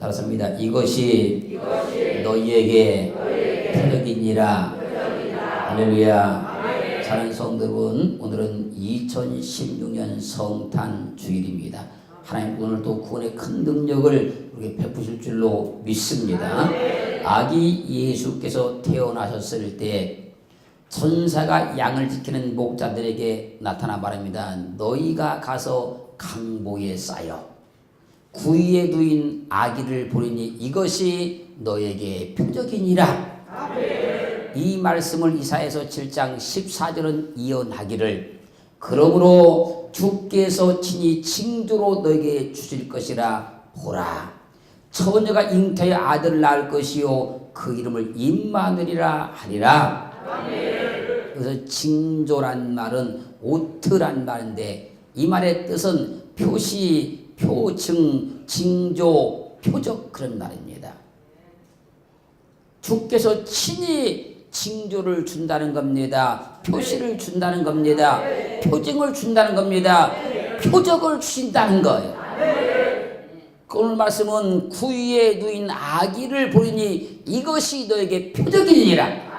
따라서입니다. 이것이, 너희에게 표적이니라. 할렐루야. 성도 여러분, 오늘은 2016년 성탄 주일입니다. 하나님 오늘 또 구원의 큰 능력을 우리에게 베푸실 줄로 믿습니다. 아기 예수께서 태어나셨을 때 천사가 양을 지키는 목자들에게 나타나 말합니다. 너희가 가서 강보에 쌓여 구이에 두인 아기를 보리니 이것이 너에게 표적이니라. 이 말씀을 이사에서 7장 14절은 이언하기를 그러므로 주께서 친히 징조로 너에게 주실 것이라 보라. 처녀가 잉태의 아들을 낳을 것이요 그 이름을 임마누리라 하리라. 그래서 징조란 말은 오트란 말인데 이 말의 뜻은 표시, 표징, 징조, 표적 그런 말입니다. 주께서 친히 징조를 준다는 겁니다. 표시를 준다는 겁니다. 표징을 준다는 겁니다. 표적을 주신다는 거예요. 그 오늘 말씀은 구위에 누인 아기를 보리니 이것이 너에게 표적이니라.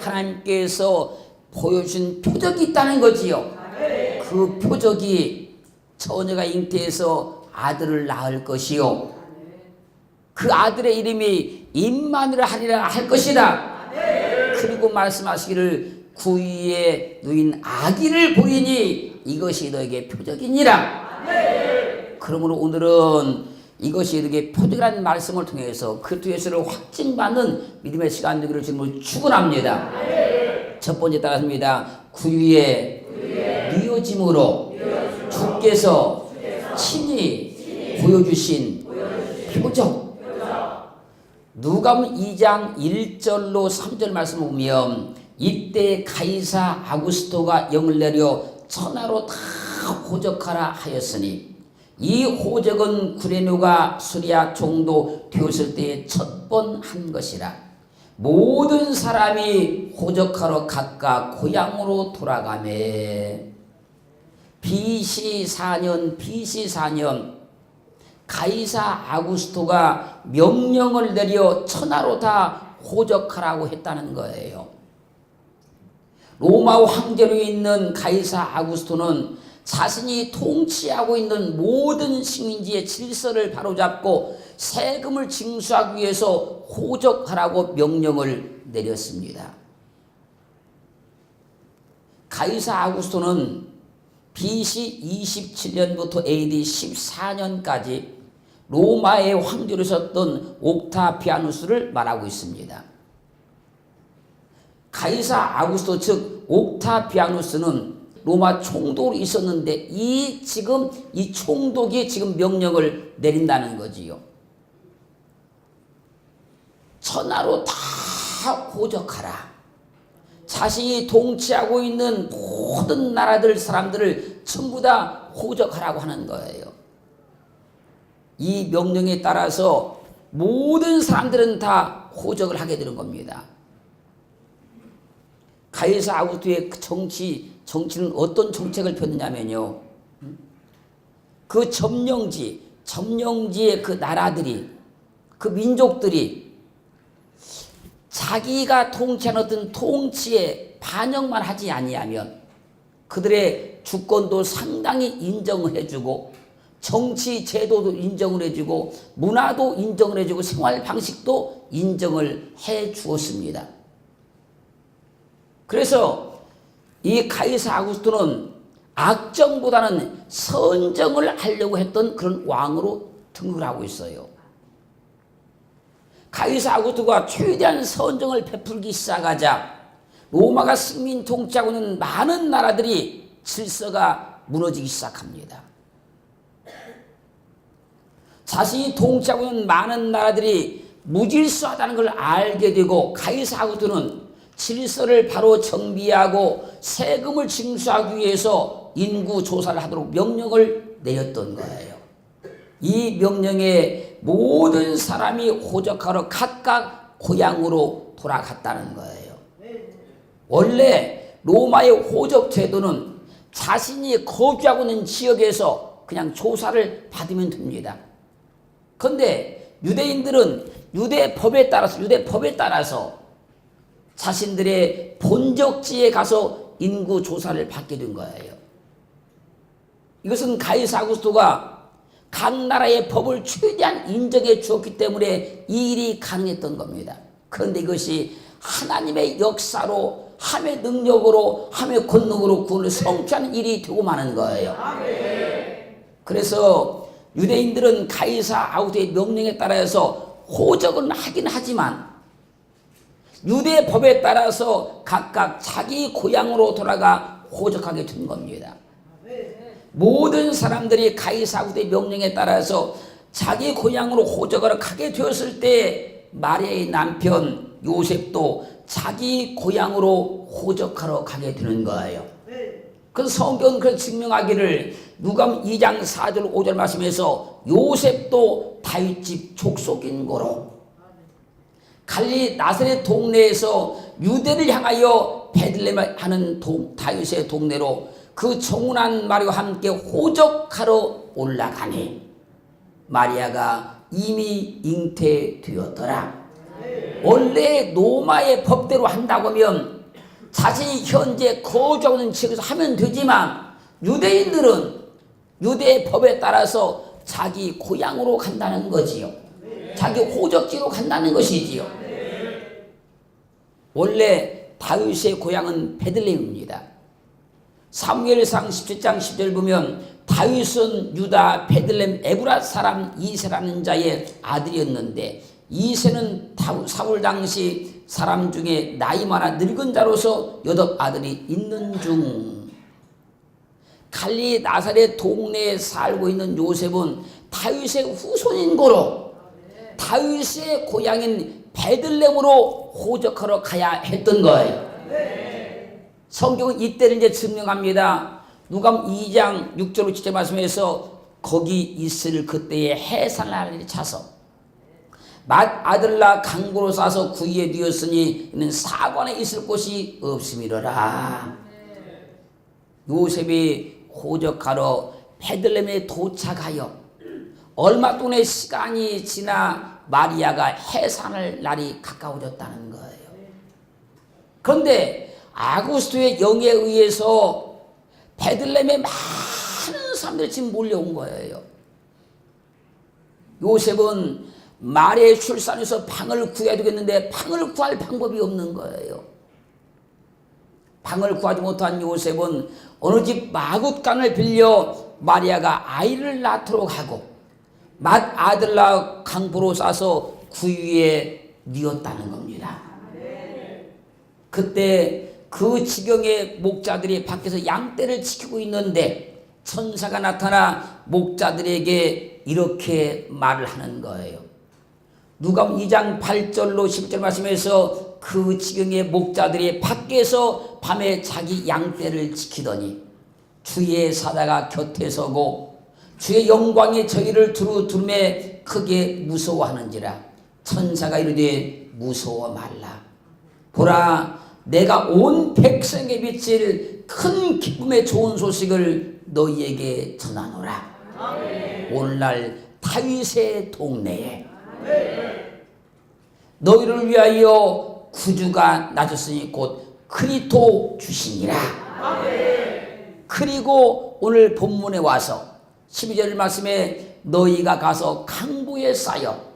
하나님께서 보여준 표적이 있다는 거지요. 그 표적이 처녀가 잉태해서 아들을 낳을 것이요. 그 아들의 이름이 임마누라 하리라 할 것이다. 그리고 말씀하시기를 구위에 누인 아기를 보이니 이것이 너에게 표적이니라. 그러므로 오늘은 이것이 이렇게 표적이라는 말씀을 통해서 그리스도 예수를 확증받는 믿음의 시간 되기를 주님을 축원합니다. 첫 번째 따라습니다. 구유에 뉘어짐으로 주께서 친히 보여주신 표적. 누가복음 2장 1절로 3절 말씀 보면 이때 가이사 아구스토가 영을 내려 천하로 다 호적하라 하였으니 이 호적은 구레누가 수리아 종도 되었을 때에 첫번 한 것이라 모든 사람이 호적하러 각각 고향으로 돌아가매 BC 4년 BC 4년 가이사 아구스토가 명령을 내려 천하로 다 호적하라고 했다는 거예요. 로마 황제로 있는 가이사 아구스토는 자신이 통치하고 있는 모든 식민지의 질서를 바로잡고 세금을 징수하기 위해서 호적하라고 명령을 내렸습니다. 가이사 아구스토는 BC 27년부터 AD 14년까지 로마의 황제로 있었던 옥타피아누스를 말하고 있습니다. 가이사 아구스토 즉 옥타피아누스는 로마 총독으로 있었는데 이 지금 이 총독이 지금 명령을 내린다는 거지요. 천하로 다 호적하라. 자신이 통치하고 있는 모든 나라들 사람들을 전부 다 호적하라고 하는 거예요. 이 명령에 따라서 모든 사람들은 다 호적을 하게 되는 겁니다. 가이사 아우스토의 정치 정치는 어떤 정책을 폈느냐면요. 그 점령지 점령지의 그 나라들이 그 민족들이 자기가 통치하는 어떤 통치에 반영만 하지 아니하면 그들의 주권도 상당히 인정을 해주고 정치 제도도 인정을 해주고 문화도 인정을 해주고 생활 방식도 인정을 해 주었습니다. 그래서 이 가이사 아구스토는 악정보다는 선정을 하려고 했던 그런 왕으로 등극을 하고 있어요. 가이사 아구스토가 최대한 선정을 베풀기 시작하자 로마가 식민 통치하고 있는 많은 나라들이 질서가 무너지기 시작합니다. 자신이 통치하고 있는 많은 나라들이 무질서하다는 걸 알게 되고 가이사 아구스토는 질서를 바로 정비하고 세금을 징수하기 위해서 인구 조사를 하도록 명령을 내렸던 거예요. 이 명령에 모든 사람이 호적하러 각각 고향으로 돌아갔다는 거예요. 원래 로마의 호적 제도는 자신이 거주하고 있는 지역에서 그냥 조사를 받으면 됩니다. 근데 유대인들은 유대 법에 따라서 유대 법에 따라서 자신들의 본적지에 가서 인구 조사를 받게 된 거예요. 이것은 가이사 아구스토가 각 나라의 법을 최대한 인정해 주었기 때문에 이 일이 가능했던 겁니다. 그런데 이것이 하나님의 역사로 함의 능력으로 함의 권능으로 구원을 성취하는 일이 되고 마는 거예요. 그래서 유대인들은 가이사 아우드의 명령에 따라서 호적은 하긴 하지만 유대 법에 따라서 각각 자기 고향으로 돌아가 호적하게 된 겁니다. 모든 사람들이 가이사 아우드의 명령에 따라서 자기 고향으로 호적을 가게 되었을 때 마리아의 남편 요셉도 자기 고향으로 호적하러 가게 되는 거예요. 그 성경은 그 증명하기를 누감 2장 4절 5절 말씀에서 요셉도 다윗집 족속인 거로 갈리 나사렛 동네에서 유대를 향하여 베들레헴 하는 동, 다윗의 동네로 그 정운한 마리와 함께 호적하러 올라가니 마리아가 이미 잉태되었더라. 원래 로마의 법대로 한다고 하면 자신이 현재 거주하고 있는 지역에서 하면 되지만 유대인들은 유대의 법에 따라서 자기 고향으로 간다는 거지요. 자기 호적지로 간다는 것이지요. 원래 다윗의 고향은 베들레헴입니다. 사무엘상 17장 10절 보면 다윗은 유다 베들레헴 에브라 사람 이세라는 자의 아들이었는데 이세는 사울 당시 사람 중에 나이 많아 늙은 자로서 여덟 아들이 있는 중 갈리 나사렛 동네에 살고 있는 요셉은 다윗의 후손인 거로 다윗의 고향인 베들렘으로 호적하러 가야 했던 거예요. 성경은 이때를 이제 증명합니다. 누가 2장 6절 7절 말씀에서 거기 있을 그때에 해산날이 차서 맏 아들라 강보로 싸서 구이에 뉘었으니 이는 사관에 있을 곳이 없음이로라. 요셉이 호적하러 베들렘에 도착하여 얼마 동안의 시간이 지나 마리아가 해산할 날이 가까워졌다는 거예요. 그런데 아구스토의 영에 의해서 베들렘에 많은 사람들이 지금 몰려온 거예요. 요셉은 말의 출산에서 방을 구해야 되겠는데 방을 구할 방법이 없는 거예요. 방을 구하지 못한 요셉은 어느 집 마굿간을 빌려 마리아가 아이를 낳도록 하고 맏 아들라 강보로 싸서 구유에 뉘었다는 겁니다. 그때 그 지경의 목자들이 밖에서 양떼를 지키고 있는데 천사가 나타나 목자들에게 이렇게 말을 하는 거예요. 누가 2장 8절로 10절 말씀에서 그 지경의 목자들이 밖에서 밤에 자기 양떼를 지키더니 주의 사자가 곁에 서고 주의 영광이 저희를 두루 두름에 크게 무서워하는지라 천사가 이르되 무서워 말라 보라 내가 온 백성에 비칠 큰 기쁨의 좋은 소식을 너희에게 전하노라. 오늘날 다윗의 동네에 너희를 위하여 구주가 낮았으니 곧 크리토 주시니라. 그리고 오늘 본문에 와서 12절 말씀에 너희가 가서 강보에 쌓여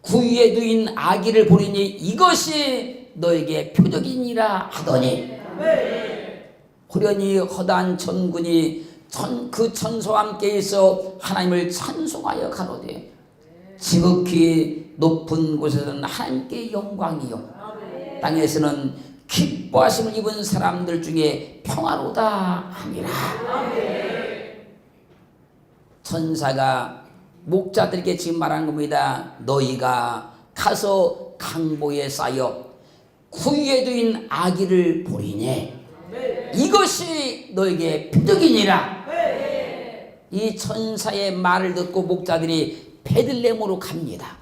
구유에 누인 아기를 보리니 이것이 너에게 표적이니라 하더니 호련히 허단 천군이 천, 그 천사와 함께 있어 하나님을 찬송하여 가로되 지극히 높은 곳에서는 하나님께 영광이요. 땅에서는 기뻐하심을 입은 사람들 중에 평화로다 하니라. 천사가 목자들에게 지금 말한 겁니다. 너희가 가서 강보에 쌓여 구유에 두인 아기를 보리니 이것이 너에게 표적이니라 이 천사의 말을 듣고 목자들이 베들렘으로 갑니다.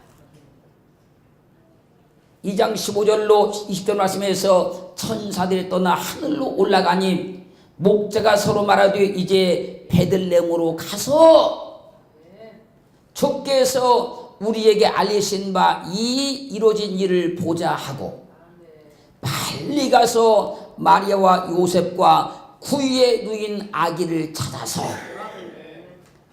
2장 15절로 20절 말씀에서 천사들이 떠나 하늘로 올라가니 목자가 서로 말하되 이제 베들렘으로 가서 주께서 우리에게 알리신 바 이 이루어진 일을 보자 하고 빨리 가서 마리아와 요셉과 구유에 누인 아기를 찾아서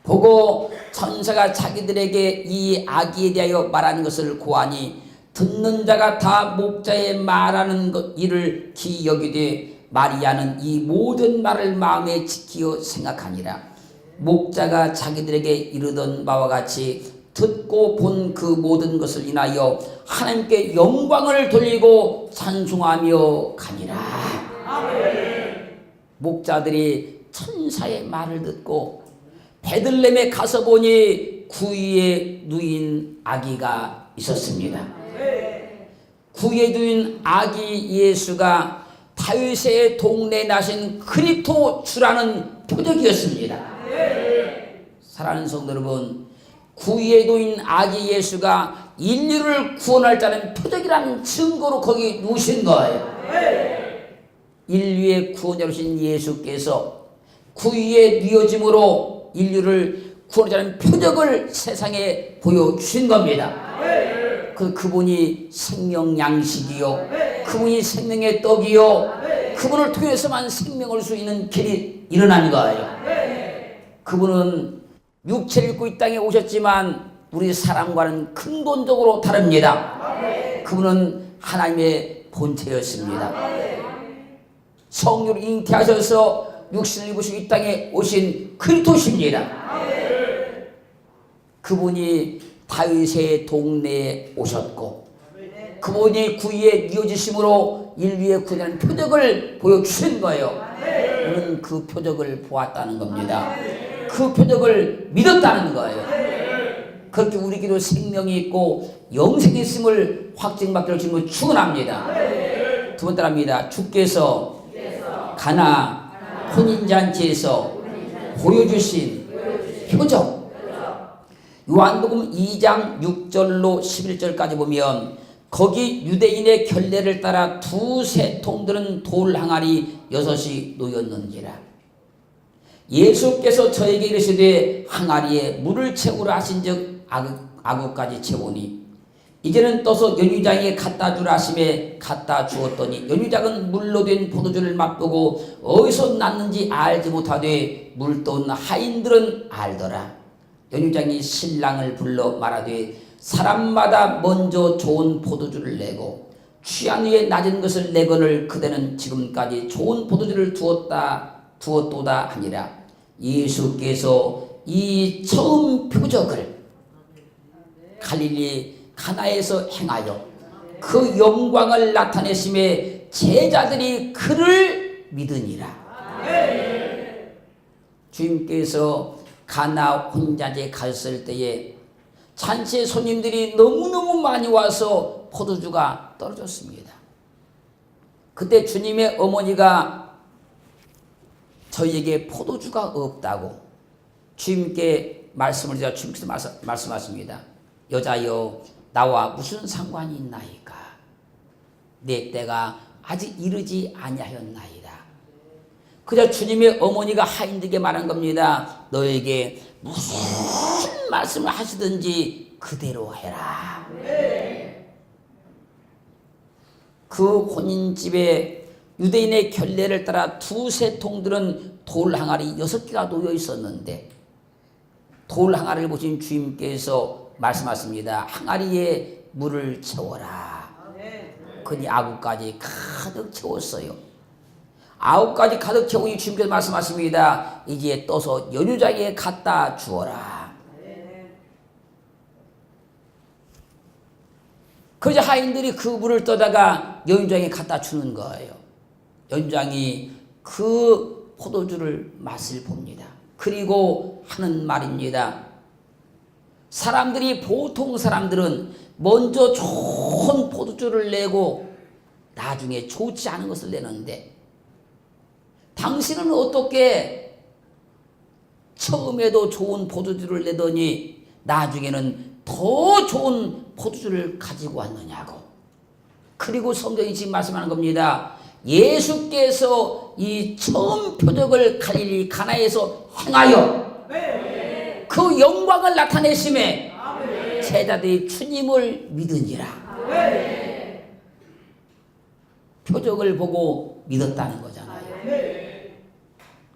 보고 천사가 자기들에게 이 아기에 대하여 말하는 것을 고하니 듣는 자가 다 목자의 말하는 것 일을 기여기되 마리아는 이 모든 말을 마음에 지키어 생각하니라. 목자가 자기들에게 이르던 바와 같이 듣고 본 그 모든 것을 인하여 하나님께 영광을 돌리고 찬송하며 가니라 목자들이 천사의 말을 듣고 베들렘에 가서 보니 구이에 누인 아기가 있었습니다. 구이에 누인 아기 예수가 다윗의 동네에 나신 그리토 주라는 표적이었습니다. 사랑하는 성도 여러분, 구이에 누인 아기 예수가 인류를 구원할 자는 표적이라는 증거로 거기 누신 거예요. 인류의 구원자로신 예수께서 구유에 뉘어짐으로 인류를 구원하자는 표적을 세상에 보여주신 겁니다. 그 그분이 생명 양식이요, 그분이 생명의 떡이요, 그분을 통해서만 생명을 줄수 있는 길이 일어난 거예요. 그분은 육체를 입고 이 땅에 오셨지만 우리 사람과는 근본적으로 다릅니다. 그분은 하나님의 본체였습니다. 성령을 잉태하셔서 육신을 입으시고 이 땅에 오신 그리스도십니다. 그분이 다윗의 동네에 오셨고 그분이 구위에 이어지심으로 인류의 구원하는 표적을 보여주신 거예요. 우리는 그 표적을 보았다는 겁니다. 그 표적을 믿었다는 거예요. 그렇게 우리에게도 생명이 있고 영생이 있음을 확증받기를 주님을 축원합니다. 두 번째랍니다. 주께서 가나 혼인잔치에서 보여주신 표적 요한복음 2장 6절로 11절까지 보면 거기 유대인의 결례를 따라 두세 통들은 돌 항아리 여섯이 놓였는지라 예수께서 저에게 이르시되 항아리에 물을 채우라 하신즉 아구, 아구까지 채우니 이제는 떠서 연유장에 갖다 주라 하심에 갖다 주었더니 연유장은 물로 된 포도주를 맛보고 어디서 났는지 알지 못하되 물돈 하인들은 알더라. 연유장이 신랑을 불러 말하되 사람마다 먼저 좋은 포도주를 내고 취한 후에 낮은 것을 내거늘 그대는 지금까지 좋은 포도주를 두었다 두었도다 하니라 예수께서 이 처음 표적을 갈릴리 가나에서 행하여 그 영광을 나타내심에 제자들이 그를 믿으니라. 주님께서 가나 혼자제 갔을 때에 잔치의 손님들이 너무너무 많이 와서 포도주가 떨어졌습니다. 그때 주님의 어머니가 저희에게 포도주가 없다고 주님께 말씀을 드려 주님께서 말씀, 말씀 하십니다. 여자여 나와 무슨 상관이 있나이까? 내 때가 아직 이르지 아니하였나이다. 그저 주님의 어머니가 하인들에게 말한 겁니다. 너에게 무슨 말씀을 하시든지 그대로 해라. 그 혼인집에 유대인의 결례를 따라 두세 통들은 돌 항아리 여섯 개가 놓여 있었는데 돌 항아리를 보신 주님께서 말씀하십니다. 항아리에 물을 채워라. 그니 아구까지 가득 채웠어요. 아홉까지 가득 채우니 주님께서 말씀하십니다. 이제 떠서 연유장에 갖다 주어라. 그저 하인들이 그 물을 떠다가 연유장에 갖다 주는 거예요. 연유장이 그 포도주를 맛을 봅니다. 그리고 하는 말입니다. 사람들이 보통 사람들은 먼저 좋은 포도주를 내고 나중에 좋지 않은 것을 내는데 당신은 어떻게 처음에도 좋은 포도주를 내더니 나중에는 더 좋은 포도주를 가지고 왔느냐고. 그리고 성경이 지금 말씀하는 겁니다. 예수께서 이 처음 표적을 갈릴리 가나에서 행하여 그 영광을 나타내심에 제자들이 주님을 믿으니라. 표적을 보고 믿었다는 거잖아요.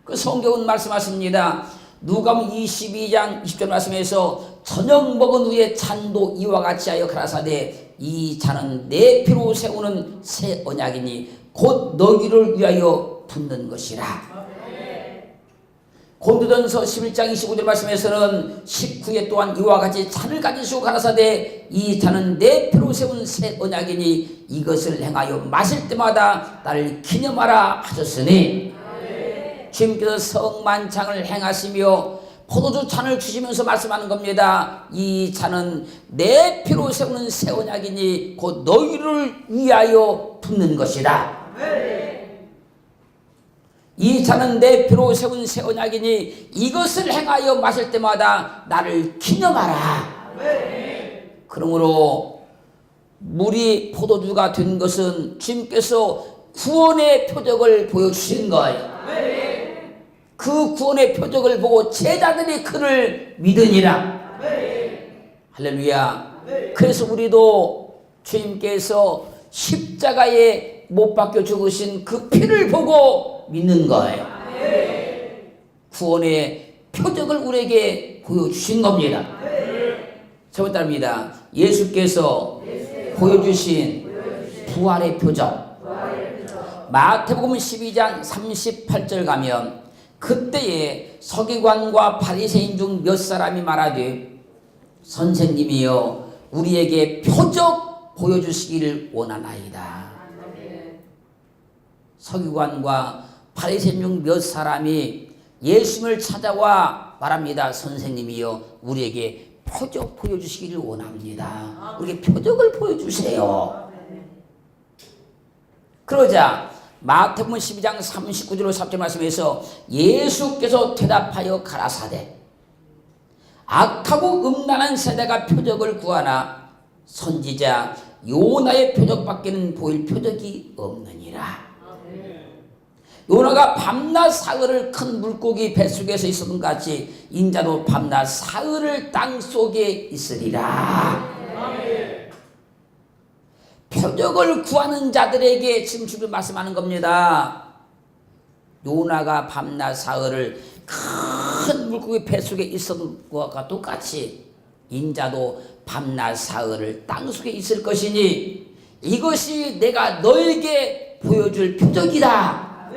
그 성경은 말씀하십니다. 누가복음 22장 20절 말씀에서 저녁 먹은 후에 잔도 이와 같이 하여 가라사대 이 잔은 내 피로 세우는 새 언약이니 곧 너희를 위하여 붓는 것이라. 고린도전서 11장 25절 말씀에서는 19회 또한 이와 같이 잔을 가지시고 가라사대 이 잔은 내 피로 세운 새 언약이니 이것을 행하여 마실 때마다 나를 기념하라 하셨으니 주님께서 성만창을 행하시며 포도주 잔을 주시면서 말씀하는 겁니다. 이 잔은 내 피로 세우는 새 언약이니 곧 너희를 위하여 붓는 것이다. 이 잔은 내 피로 세운 새 언약이니 이것을 행하여 마실 때마다 나를 기념하라. 그러므로 물이 포도주가 된 것은 주님께서 구원의 표적을 보여주신 거예요. 그 구원의 표적을 보고 제자들이 그를 믿으니라. 할렐루야. 그래서 우리도 주님께서 십자가 에못 박혀 죽으신 그 피를 보고 믿는 거예요. 구원의 표적을 우리에게 보여주신 겁니다. 첫 번째 입니다. 예수께서 보여주신 부활의 표적. 마태복음 12장 38절 가면 그때에 서기관과 바리새인 중 몇 사람이 말하되 선생님이여 우리에게 표적 보여주시기를 원하나이다. 서기관과 바리새인 중몇 사람이 예수님을 찾아와 말합니다. 선생님이여 우리에게 표적 보여주시기를 원합니다. 우리에게 표적을 보여주세요. 그러자 마태복음 12장 39절로 3절 말씀에서 예수께서 대답하여 가라사대 악하고 음란한 세대가 표적을 구하나 선지자 요나의 표적밖에는 보일 표적이 없느니라. 요나가 밤낮 사흘을 큰 물고기 뱃속에서 있었던 같이 인자도 밤낮 사흘을 땅 속에 있으리라. 표적을 구하는 자들에게 지금 주변 말씀하는 겁니다. 요나가 밤낮 사흘을 큰 물고기 뱃속에 있었던 것과 똑같이 인자도 밤낮 사흘을 땅 속에 있을 것이니 이것이 내가 너에게 보여줄 표적이다.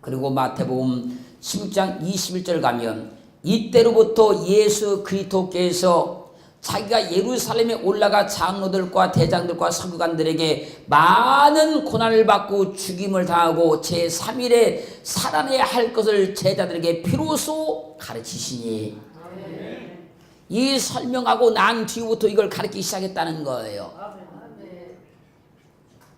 그리고 마태복음 16장 21절 가면 이때로부터 예수 그리스도께서 자기가 예루살렘에 올라가 장로들과 대장들과 서기관들에게 많은 고난을 받고 죽임을 당하고 제3일에 살아내야 할 것을 제자들에게 비로소 가르치시니 이 설명하고 난 뒤부터 이걸 가르치기 시작했다는 거예요.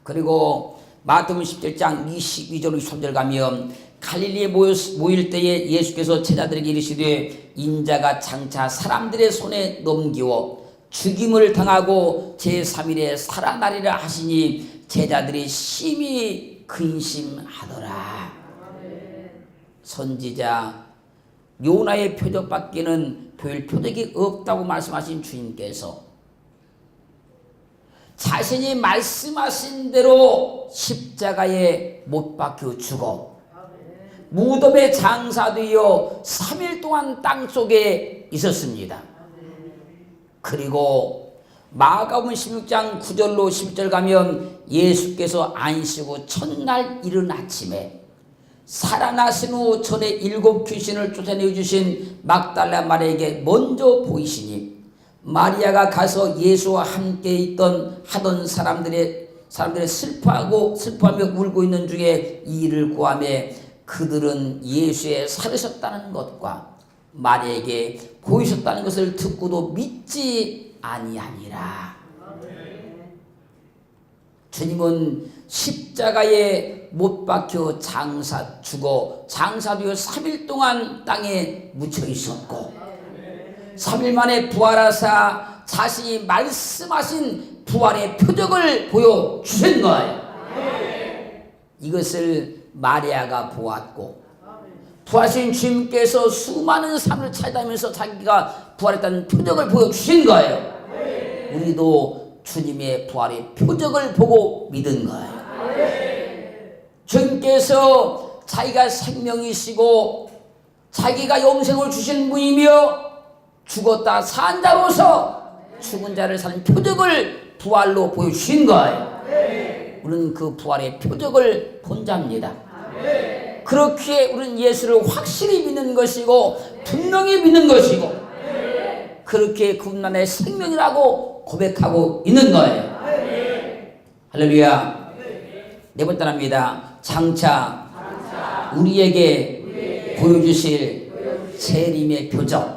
그리고 마태복음 17장 22절 23절 가면 갈릴리에 모일 때에 예수께서 제자들에게 이르시되 인자가 장차 사람들의 손에 넘기워 죽임을 당하고 제3일에 살아나리라 하시니 제자들이 심히 근심하더라. 선지자 요나의 표적밖에는 보일 표적이 없다고 말씀하신 주님께서 자신이 말씀하신 대로 십자가에 못 박혀 죽어 무덤에 장사되어 3일 동안 땅 속에 있었습니다. 그리고 마가복음 16장 9절로 10절 가면 예수께서 후 첫날 이른 아침에 살아나신 후 전에 일곱 귀신을 쫓아내 주신 막달라 마리아에게 먼저 보이시니 마리아가 가서 예수와 함께 있던 하던 사람들의 사람들의 슬퍼하고 슬퍼하며 울고 있는 중에 이 일을 구하며 그들은 예수의 살으셨다는 것과 마리아에게 보이셨다는 것을 듣고도 믿지 아니하니라. 주님은 십자가에 못 박혀 장사 죽어 장사되어 3일 동안 땅에 묻혀 있었고 3일 만에 부활하사 자신이 말씀하신 부활의 표적을 보여주신 거예요. 이것을 마리아가 보았고 부활하신 주님께서 수많은 사람을 찾아다니면서 자기가 부활했다는 표적을 보여주신 거예요. 우리도 주님의 부활의 표적을 보고 믿은 거예요. 주님께서 자기가 생명이시고 자기가 영생을 주신 분이며 죽었다 산 자로서 죽은 자를 사는 표적을 부활로 보여주신 거예요. 우리는 그 부활의 표적을 본 자입니다. 그렇기에 우리는 예수를 확실히 믿는 것이고 분명히 믿는 것이고 그렇게 그분만의 생명이라고 고백하고 있는 거예요. 할렐루야. 네 번째 합니다. 장차 우리에게 보여주실 재림의 표적.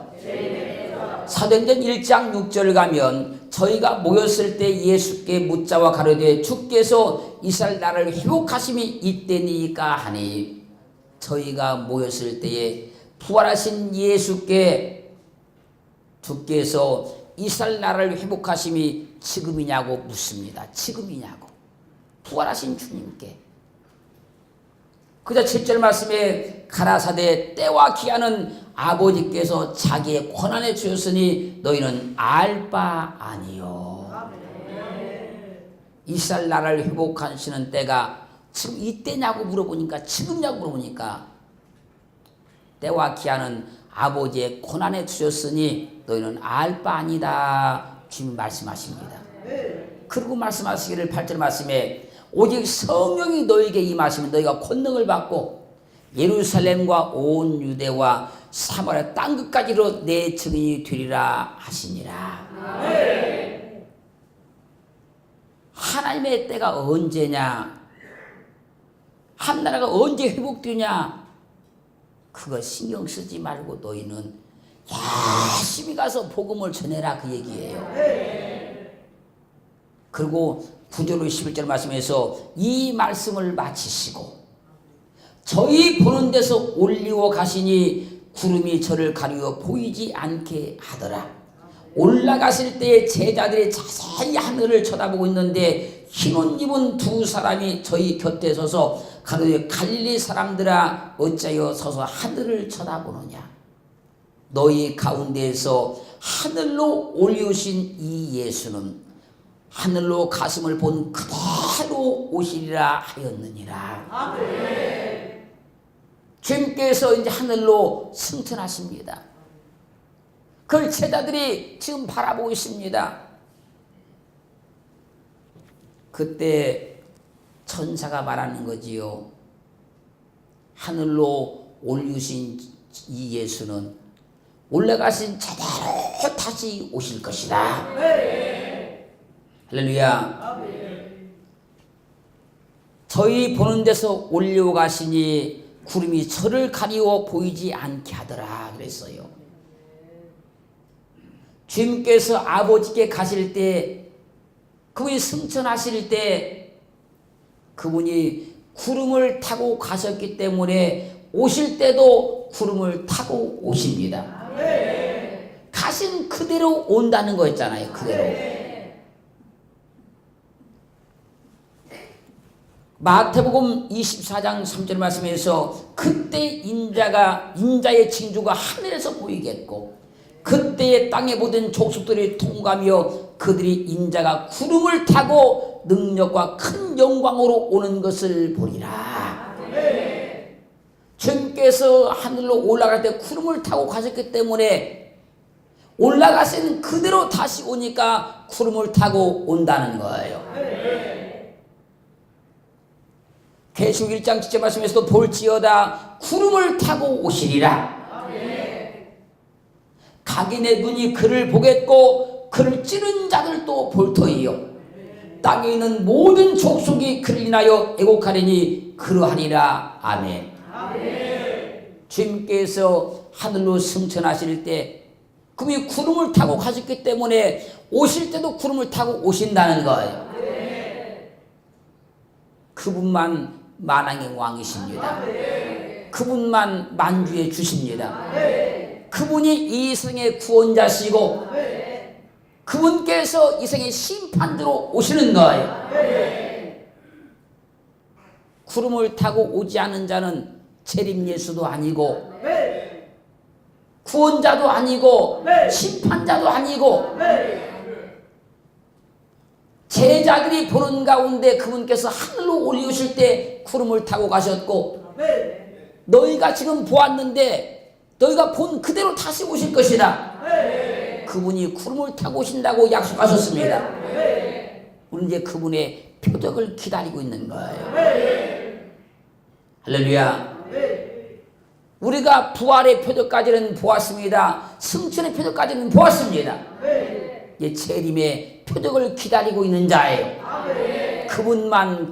사도행전 1장 6절 가면 저희가 모였을 때 예수께 묻자와 가로되 주께서 이스라엘 나라를 회복하심이 이때니까 하니 저희가 모였을 때에 부활하신 예수께 주께서 이스라엘 나라를 회복하심이 지금이냐고 묻습니다. 지금이냐고. 부활하신 주님께. 그자 7절 말씀에 가라사대 때와 기한은 아버지께서 자기의 권한에 주셨으니 너희는 알 바 아니요. 이스라엘 나라를 회복하시는 때가 지금 이때냐고 물어보니까 지금냐고 물어보니까 때와 기한은 아버지의 권한에 주셨으니 너희는 알 바 아니다. 주님 말씀하십니다. 그리고 말씀하시기를 8절 말씀에 오직 성령이 너에게 임하시면 너희가 권능을 받고 예루살렘과 온 유대와 사마리아 땅 끝까지로 내 증인이 되리라 하시니라. 하나님의 때가 언제냐? 한 나라가 언제 회복되냐? 그거 신경 쓰지 말고 너희는 열심히 가서 복음을 전해라 그 얘기예요. 그리고 9절 11절 말씀에서 이 말씀을 마치시고 저희 보는 데서 올리워 가시니 구름이 저를 가리워 보이지 않게 하더라. 올라가실 때 제자들이 자세히 하늘을 쳐다보고 있는데 흰옷 입은 두 사람이 저희 곁에 서서 가로되 갈릴리 사람들아 어찌하여 서서 하늘을 쳐다보느냐 너희 가운데에서 하늘로 올리우신 이 예수는 하늘로 가슴을 본 그대로 오시리라 하였느니라. 주님께서 이제 하늘로 승천하십니다. 그걸 제자들이 지금 바라보고 있습니다. 그때 천사가 말하는 거지요. 하늘로 올리신 이 예수는 올라가신 제대로 다시 오실 것이다. 할렐루야. 저희 보는 데서 올려가시니 구름이 저를 가리워 보이지 않게 하더라 그랬어요. 주님께서 아버지께 가실 때 그분이 승천하실 때 그분이 구름을 타고 가셨기 때문에 오실 때도 구름을 타고 오십니다. 가신 그대로 온다는 거였잖아요. 그대로. 마태복음 24장 3절 말씀에서 그때 인자가 인자의 징조가 하늘에서 보이겠고 그때의 땅의 모든 족속들이 통과하며 그들이 인자가 구름을 타고 능력과 큰 영광으로 오는 것을 보리라. 주님께서 하늘로 올라갈 때 구름을 타고 가셨기 때문에 올라가신 그대로 다시 오니까 구름을 타고 온다는 거예요. 계시록 1장 7절 말씀에서도 볼지어다 구름을 타고 오시리라. 각인의 눈이 그를 보겠고 그를 찌른 자들도 볼 터이요. 땅에 있는 모든 족속이 그를 인하여 애곡하리니 그러하리라. 아멘. 주님께서 하늘로 승천하실 때 그분이 구름을 타고 가셨기 때문에 오실 때도 구름을 타고 오신다는 거예요. 그분만 만왕의 왕이십니다. 그분만 만주의 주십니다. 그분이 이 생의 구원자시고 그분께서 이 생의 심판으로 오시는 거예요. 구름을 타고 오지 않은 자는 재림 예수도 아니고 네. 구원자도 아니고 네. 심판자도 아니고 네. 제자들이 보는 가운데 그분께서 하늘로 올리우실 때 구름을 타고 가셨고 네. 너희가 지금 보았는데 너희가 본 그대로 다시 오실 것이다. 네. 그분이 구름을 타고 오신다고 약속하셨습니다. 네. 우리는 이제 그분의 표적을 기다리고 있는 거예요. 네. 할렐루야. 네. 우리가 부활의 표적까지는 보았습니다. 승천의 표적까지는 보았습니다. 네. 이제 재림의 표적을 기다리고 있는 자예요. 그분만